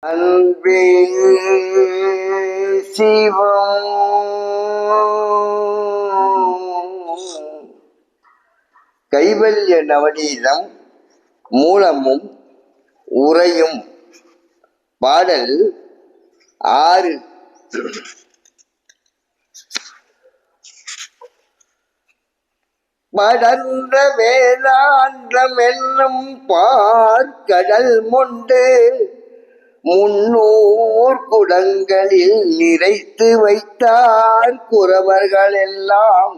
அன்பே சிவம். கைவல்ய நவநீதம் மூலமும் உரையும் பாடல் ஆறு. படர்ந்த வேளாண்டம் என்னும் பார்க்கடல் முண்டு முன்னூர் குடங்களில் நிறைத்து வைத்தார் குறவர்கள் எல்லாம்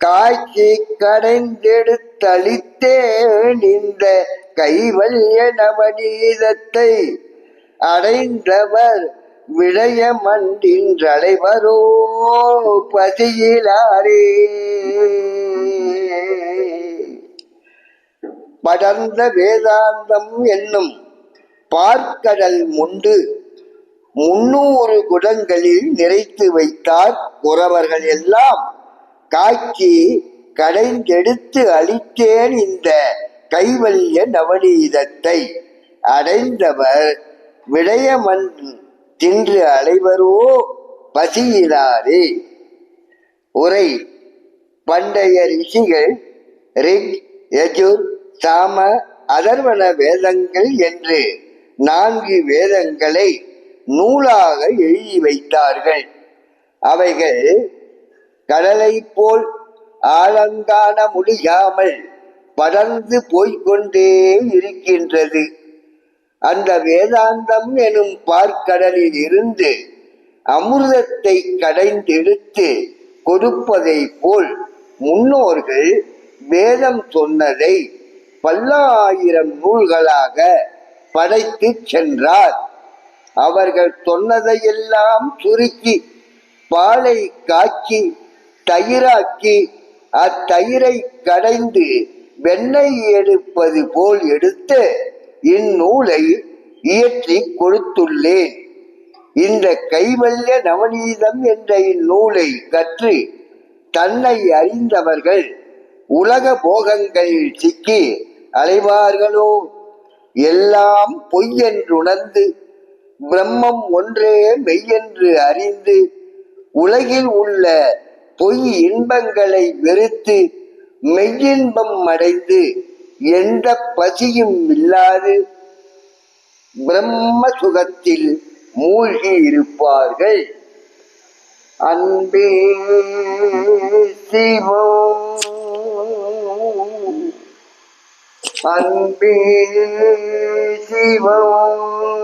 காய்ச்சி கடைந்தெடுத்தளித்தேன் இந்த கைவல்ய நவநீதத்தை அடைந்தவர் விடய மண்டின்றலைவரோ பசியிலாரே படர்ந்த வேதாந்தம் என்னும் பார்க்கடல் முண்டு முன்னூறு குடங்களில் நிறைத்து வைத்தார் உறவர்கள் எல்லாம். காய்ச்சி கடைந்தெடுத்து அளித்தேன் இந்த கைவல்ய நவநீதத்தை. அடைந்தவர் விடயமன் தின்று அலைவரோ பசியினாரே உரை பண்டைய ரிஷிகள் ரிக் யஜுர் சாம அதர்வன வேதங்கள் என்று நான்கு வேதங்களை நூலாக எழுதி வைத்தார்கள். அவைகள் கடலை போல் ஆழங்காண முடியாமல் படர்ந்து போய்கொண்டே இருக்கின்றது. அந்த வேதாந்தம் எனும் பார்க்கடலில் இருந்து அமிர்தத்தை கடைந்தெடுத்து கொடுப்பதை போல் முன்னோர்கள் வேதம் சொன்னதை பல்லாயிரம் நூல்களாக படைத்து சென்றார். அவர்கள் சொன்னதையெல்லாம் சுருக்கி பாலை காய்ச்சி தயிராக்கி அத்தயிரை கடைந்து வெண்ணெய் எடுப்பது போல் எடுத்து இந்நூலை இயற்றி கொடுத்துள்ளேன். இந்த கைவல்ய நவநீதம் என்ற இந்நூலை கற்று தன்னை அறிந்தவர்கள் உலக போகங்களில் சிக்கி அலைவார்களோ? எல்லாம் பொய் என்றுணர்ந்து பிரம்மம் ஒன்றே மெய்யென்று அறிந்து உலகில் உள்ள பொய் இன்பங்களை வெறுத்து மெய்யின்பம் அடைந்து எந்த பசியும் இல்லாது பிரம்ம சுகத்தில் மூழ்கி இருப்பார்கள். அன்பே சிவம் அன்பே சிவம்.